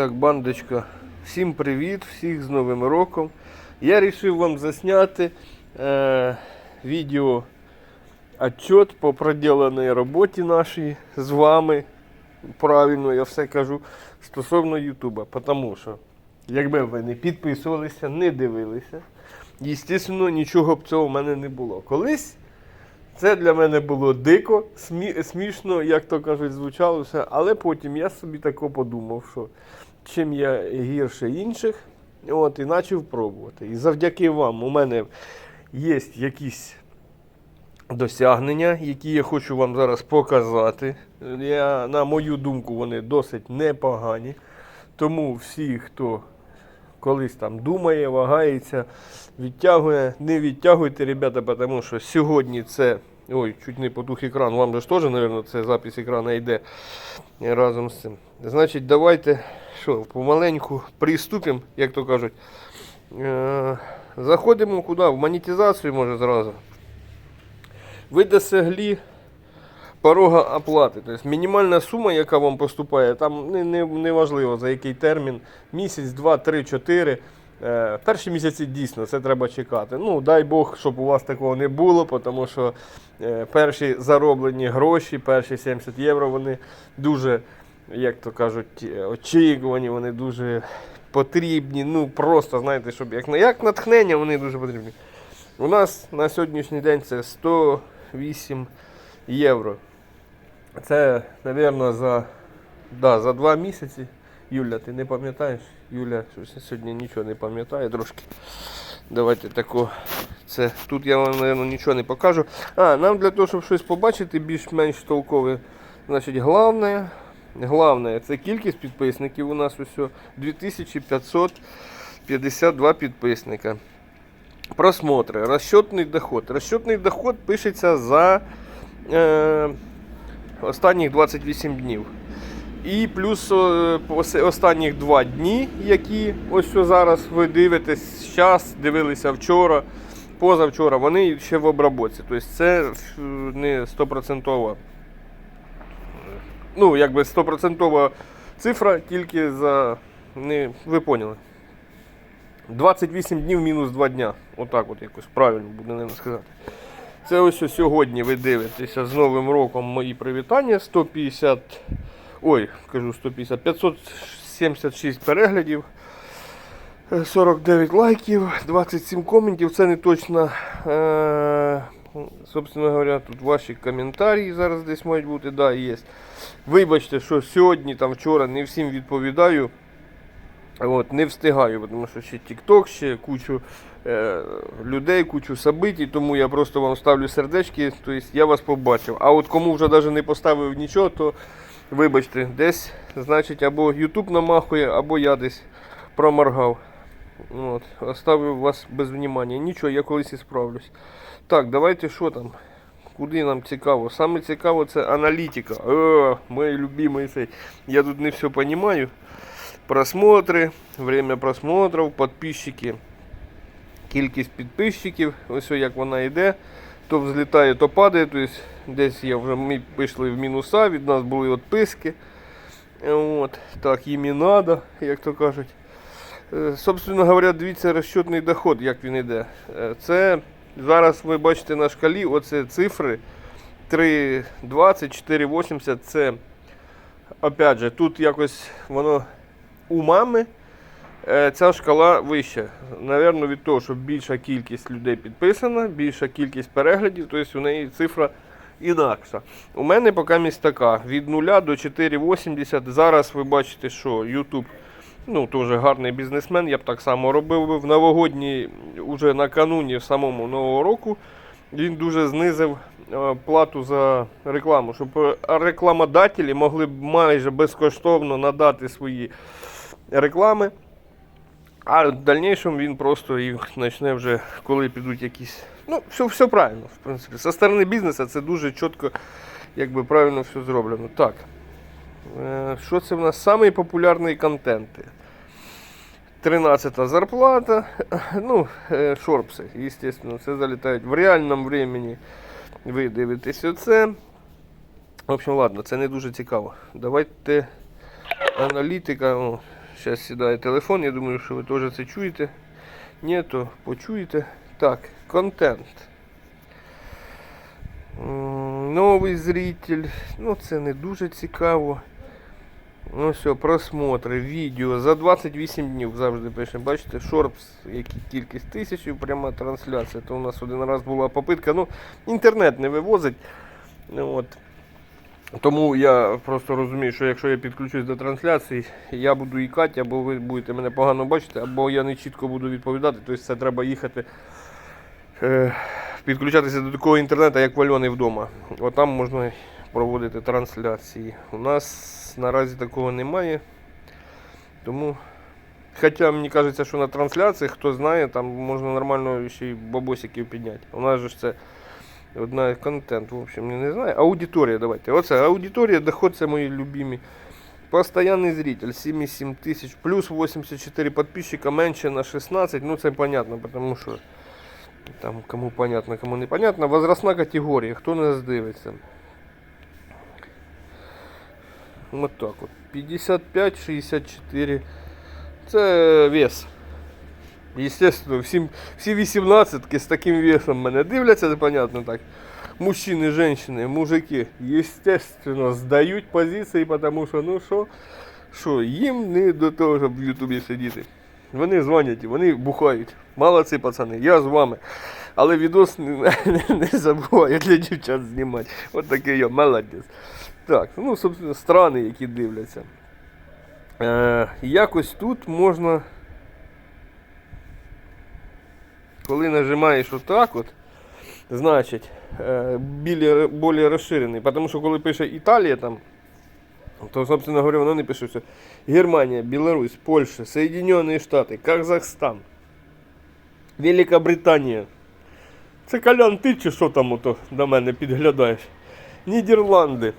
Так, бандочка, всім привіт, всіх з Новим роком. Я вирішив вам засняти е, відео отчет по проділеній роботі нашій з вами. Правильно, я все кажу стосовно Ютуба. Тому що, якби ви не підписувалися, не дивилися, звісно, нічого б цього в мене не було. Колись це для мене було дико, смі- смішно, як то кажуть, звучало все, але потім я собі тако подумав, що чим я гірше інших, от, і почав пробувати. І завдяки вам у мене є якісь досягнення, які я хочу вам зараз показати. Я, на мою думку, вони досить непогані. Тому всі, хто колись там думає, вагається, відтягує, не відтягуйте, ребята, тому що сьогодні це. Ой, чуть не потух екран. Вам же ж теж, мабуть, це запис екрану йде разом з цим. Значить, давайте що, помаленьку приступимо, як то кажуть. Е, заходимо куди? В монетизацію може зразу. Ви досягли порога оплати. Тобто мінімальна сума, яка вам поступає, там не, не, не важливо за який термін, місяць, два, три, чотири. Е, перші місяці дійсно це треба чекати. Ну, дай Бог, щоб у вас такого не було, тому що е, перші зароблені гроші, перші 70 євро, вони дуже, як то кажуть, е, очікувані, вони дуже потрібні. Ну, просто, знаєте, щоб як, як натхнення, вони дуже потрібні. У нас на сьогоднішній день це 108 євро. Це, мабуть, за, да, за два місяці. Юля, ти не пам'ятаєш? Юля сьогодні нічого не пам'ятає трошки. Давайте тако. Це, тут я вам, мабуть, нічого не покажу. А, нам для того, щоб щось побачити, більш-менш толкове. Значить, головне, головне, це кількість підписників у нас усе 2552 підписника. Просмотри, розчетний доход. Розчетний доход пишеться за е, останніх 28 днів. І плюс е, ос- останніх два дні, які ось зараз ви дивитесь, зараз дивилися вчора, позавчора, вони ще в обробці. Тобто це е, не стопроцентова. Ну, якби стопроцентова цифра тільки за. Не, ви поняли. 28 днів мінус 2 дня. Отак от якось правильно буде не сказати. Це ось сьогодні ви дивитеся з Новим роком мої привітання. 150. Ой, кажу 150, 576 переглядів, е, 49 лайків, 27 коментів. Це не точно. Е, собственно говоря, тут ваші коментарі зараз десь мають бути. Да, є. Вибачте, що сьогодні, там вчора не всім відповідаю. От, не встигаю, тому що ще TikTok, ще кучу е, людей, кучу событий, тому я просто вам ставлю сердечки, тобто я вас побачив. А от кому вже навіть не поставив нічого, то вибачте, десь, значить, або YouTube намахує, або я десь проморгав. От, оставив вас без внимання. Нічого, я колись і справлюсь. Так, давайте що там? Куди нам цікаво? Саме цікаво це аналітика. О, мій любимий цей. Я тут не все розумію. Просмотри, время просмотрів, підписчики, кількість підписчиків, ось як вона йде, то взлітає, то падає. Тобто десь я вже ми пішли в мінуса, від нас були відписки. От, так, їм і надо, як то кажуть. Е, Собственно говоря, дивіться розчетний доход, як він йде. Е, Це зараз ви бачите на шкалі, оце цифри 3,20, 4,80. Це опять же, тут якось воно у мами е, ця шкала вища. Навірно, від того, що більша кількість людей підписана, більша кількість переглядів, тобто у неї цифра інакша. У мене поки така від 0 до 4,80. Зараз ви бачите, що YouTube ну, теж гарний бізнесмен, я б так само робив би. В новогодній, уже накануні самому Нового року, він дуже знизив е, плату за рекламу, щоб рекламодателі могли б майже безкоштовно надати свої реклами. А в дальнішому він просто їх почне вже, коли підуть якісь. Ну, все, все правильно, в принципі. Со сторони бізнесу це дуже чітко, якби правильно все зроблено. Так. Е, Що це в нас? Самий популярний контенти. 13 зарплата. Ну, е, шорпси, звісно, це залітають в реальному времени. Ви дивитесь оце. В общем, ладно, це не дуже цікаво. Давайте аналітика. О, Зараз сідає телефон, я думаю, що ви теж це чуєте. Ні, то почуєте. Так, контент. Новий зритель. Ну, це не дуже цікаво. Ну все, просмотри, відео. За 28 днів завжди пишемо. Бачите, шорпс, які кількість тисячів, пряма трансляція. То у нас один раз була попитка. Ну, інтернет не вивозить. Ну, от. Тому я просто розумію, що якщо я підключусь до трансляції, я буду ікати, або ви будете мене погано бачити, або я не чітко буду відповідати. Тобто це треба їхати, е, підключатися до такого інтернету, як в Альони вдома. Отам можна проводити трансляції. У нас наразі такого немає. Тому. Хоча мені кажеться, що на трансляції, хто знає, там можна нормально ще й бабосиків підняти. У нас же ж це одна контент, в общем, не знаю. Аудиторія, давайте. Оце аудиторія, доход це мої любимі. Постоянний зритель 7,7 тисяч, плюс 84 подписчика, менше на 16. Ну це понятно, тому що там кому понятно, кому не понятно. Возрастна категорія, хто нас дивиться. Вот так от. 55-64. Це вес. Естественно, всі, всі 18 з таким весом мене дивляться, це понятно так. Мужчини, женщини, мужики, естественно, здають позиції, тому що, ну що, що, їм не до того, щоб в Ютубі сидіти. Вони дзвонять, вони бухають. Молодці, пацани, я з вами. Але відос не, не, не забуваю для дівчат знімати. От такий я, молодець. Так, ну, собственно, страни, які дивляться. Е, якось тут можна. Коли нажимаєш отак от, значить, е, білі, більш розширений. Тому що коли пише Італія там, то, собственно говоря, воно не пише, що Германія, Білорусь, Польща, Соединені Штати, Казахстан, Велика Британія. Це Колян, ти чи що там ото до мене підглядаєш? Нідерланди.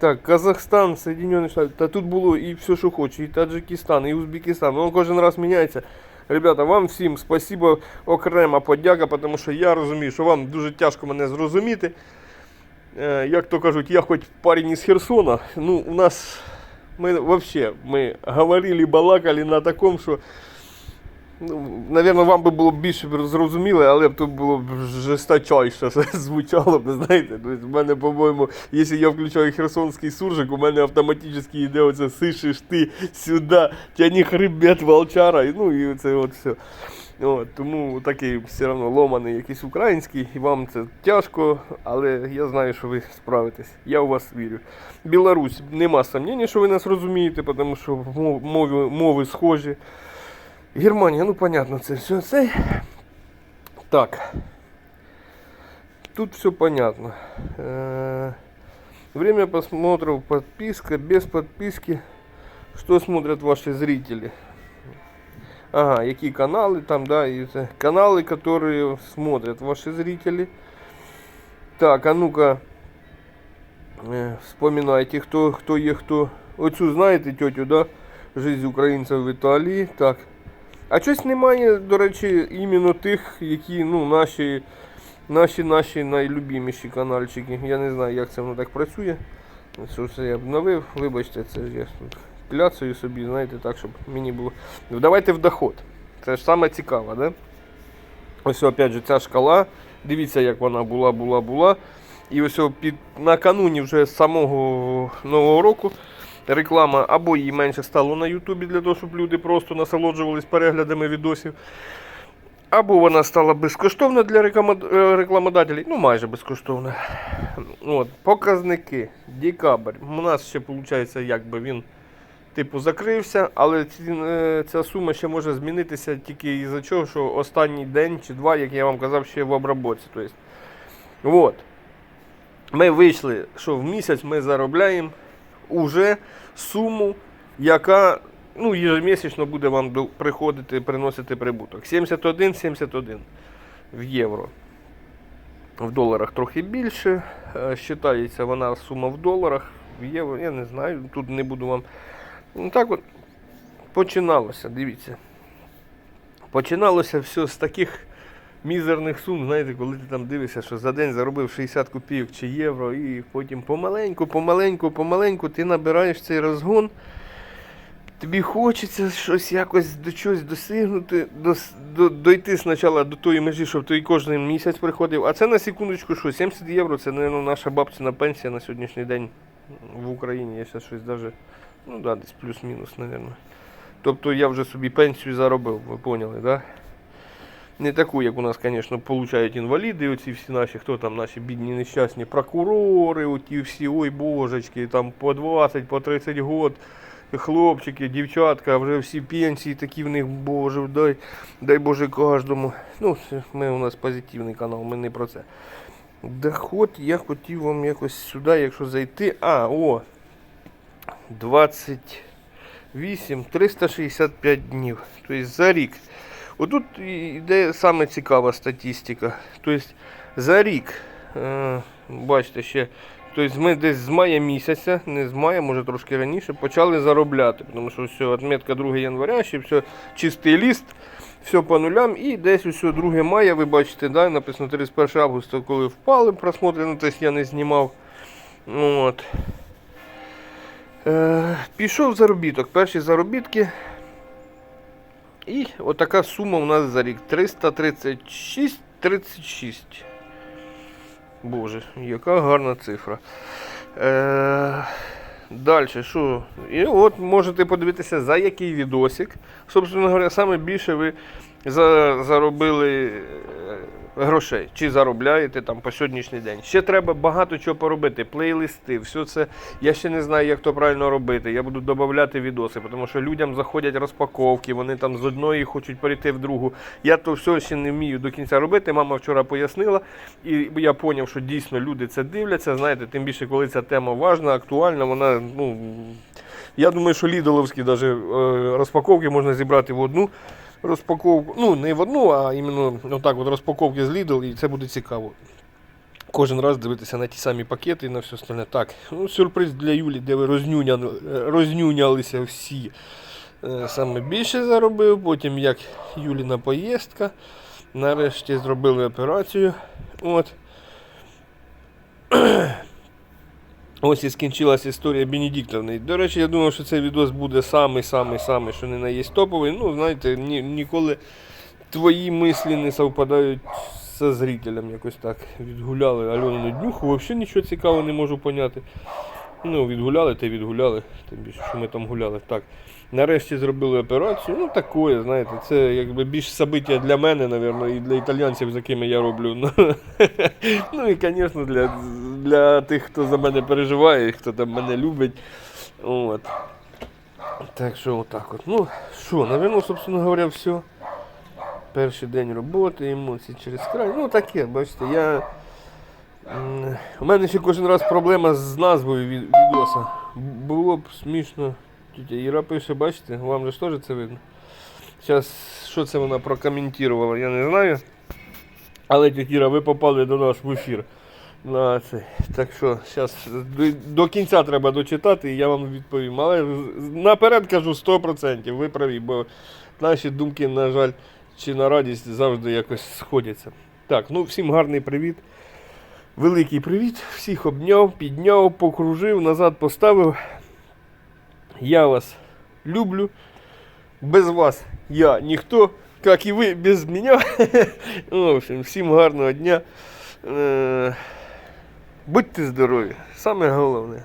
Так, Казахстан, Соединені Штати. Та тут було і все, що хоче, і Таджикистан, і Узбекистан. Воно кожен раз міняється. Ребята, вам всім спасибо, окрема подяка, тому що я розумію, що вам дуже тяжко мене зрозуміти. Е, як то кажуть, я хоч парень із Херсона, ну у нас ми вообще ми говорили, балакали на такому, що Ну, Навірно, вам би було б більше зрозуміло, але б тут було б жесточайше звучало б, знаєте. Тобто, в мене, по-моєму, якщо я включаю херсонський суржик, у мене автоматично йде оце сишиш ти сюди, тяни хребет волчара, ну і це от все. От, тому такий все одно ломаний якийсь український, і вам це тяжко, але я знаю, що ви справитесь. Я у вас вірю. Білорусь, нема сумнівні, що ви нас розумієте, тому що мови, мови схожі. Германія, ну понятно, це все це. Так. Тут все понятно. Э, Время просмотров, подписка, без подписки. Что смотрят ваши зрители? Ага, какие каналы там, да, и это каналы, которые смотрят ваши зрители. Так, а ну-ка, э, вспоминайте, кто, кто є хто. Оцю знаєте тетю, да? Жизнь українців в Італії. Так. А щось немає, до речі, іменно тих, які ну, наші, наші, наші найлюбіміші каналчики. Я не знаю, як це воно так працює. Це я обновив, вибачте, це ж я тут кляцаю собі, знаєте, так, щоб мені було. Давайте в доход. Це ж саме цікаве, да? Ось опять же ця шкала. Дивіться, як вона була, була, була. І ось під накануні вже самого нового року реклама або її менше стало на Ютубі для того, щоб люди просто насолоджувались переглядами відосів. Або вона стала безкоштовна для е, рекламодателів, ну майже безкоштовна. От, показники. Декабрь. У нас ще виходить, якби він типу закрився, але е, ця сума ще може змінитися тільки із-за чого, що останній день чи два, як я вам казав, ще в обробці. Тобто, от. Ми вийшли, що в місяць ми заробляємо уже суму, яка ну, ежемісячно буде вам приходити, приносити прибуток. 71-71 в євро. В доларах трохи більше. Е, Считається вона сума в доларах, в євро, я не знаю, тут не буду вам. Ну так от починалося, дивіться. Починалося все з таких мізерних сум, знаєте, коли ти там дивишся, що за день заробив 60 копійок чи євро, і потім помаленьку, помаленьку, помаленьку ти набираєш цей розгон. тобі хочеться щось якось до чогось досягнути, дос, до, дойти спочатку до тої межі, щоб той кожен місяць приходив. А це на секундочку, що 70 євро це, мабуть, наша бабцина пенсія на сьогоднішній день в Україні. Я зараз щось даже, ну да, десь плюс-мінус, мабуть. Тобто я вже собі пенсію заробив, ви поняли, так? Да? Не таку, як у нас, звісно, получають інваліди, оці всі наші, хто там наші бідні нещасні прокурори, оті всі, ой божечки, там по 20, по 30 год, хлопчики, дівчатка, вже всі пенсії такі в них, боже, дай, дай Боже кожному. Ну, ми у нас позитивний канал, ми не про це. Доход я хотів вам якось сюди, якщо зайти. А, о! 28, 365 днів. Тобто за рік. Отут йде саме цікава статистика. Тобто за рік, е, бачите, ще, тобто ми десь з мая місяця, не з мая, може трошки раніше, почали заробляти. Тому що все, відмітка 2 января, ще все чистий ліст, все по нулям. І десь усе 2 мая, ви бачите, да, написано 31 августа, коли впали просмотри, ну, тобто я не знімав. Ну, От. Е, пішов заробіток. Перші заробітки. І отака сума у нас за рік 336 36. Боже, яка гарна цифра. Е, Далі, що? І от можете подивитися, за який відосик. Собственно говоря, саме більше ви за, заробили е, грошей. Чи заробляєте там по сьогоднішній день. Ще треба багато чого поробити. Плейлисти, все це. Я ще не знаю, як то правильно робити. Я буду додавати відоси, тому що людям заходять розпаковки, вони там з одної хочуть перейти в другу. Я то все ще не вмію до кінця робити. Мама вчора пояснила, і я зрозумів, що дійсно люди це дивляться. Знаєте, тим більше, коли ця тема важна, актуальна, вона, ну. Я думаю, що лідоловські даже, е, розпаковки можна зібрати в одну розпаковку. Ну, не в одну, а іменно отак от розпаковки з Lidl, і це буде цікаво. Кожен раз дивитися на ті самі пакети і на все остальне. Так, ну, сюрприз для Юлі, де ви рознюняли, рознюнялися всі. Е, Саме більше заробив, потім як Юліна поїздка. Нарешті зробили операцію. От. Ось і скінчилась історія Бенедиктовни. До речі, я думав, що цей відос буде самий-самий-самий, що не наїсть топовий. Ну, знаєте, ні, ніколи твої мислі не совпадають зі зрителем. Якось так. Відгуляли Альону днюху. Взагалі нічого цікавого не можу поняти. Ну, відгуляли, та відгуляли. Тим більше, що ми там гуляли. Так. Нарешті зробили операцію. Ну, такое, знаєте, це якби більш собиття для мене, напевно, і для італійців, з якими я роблю. Ну і, звісно, для, для тих, хто за мене переживає, хто там мене любить. От. Так що отак от. Ну, що, напевно, собственно говоря, все. Перший день роботи, емоції через край. Ну таке, бачите, я. У мене ще кожен раз проблема з назвою від- відоса. Було б смішно. Тетя Іра пише, бачите, вам же ж теж це видно. Зараз, що це вона прокоментувала, я не знаю. Але тетя Іра, ви попали до нас в ефір. На це. Так що, зараз до, до кінця треба дочитати і я вам відповім. Але наперед кажу 100%, ви праві, бо наші думки, на жаль, чи на радість завжди якось сходяться. Так, ну всім гарний привіт. Великий привіт. Всіх обняв, підняв, покружив, назад поставив. Я вас люблю. Без вас я ніхто, як і ви без мене. В общем, всім гарного дня. Будьте здорові, саме головне.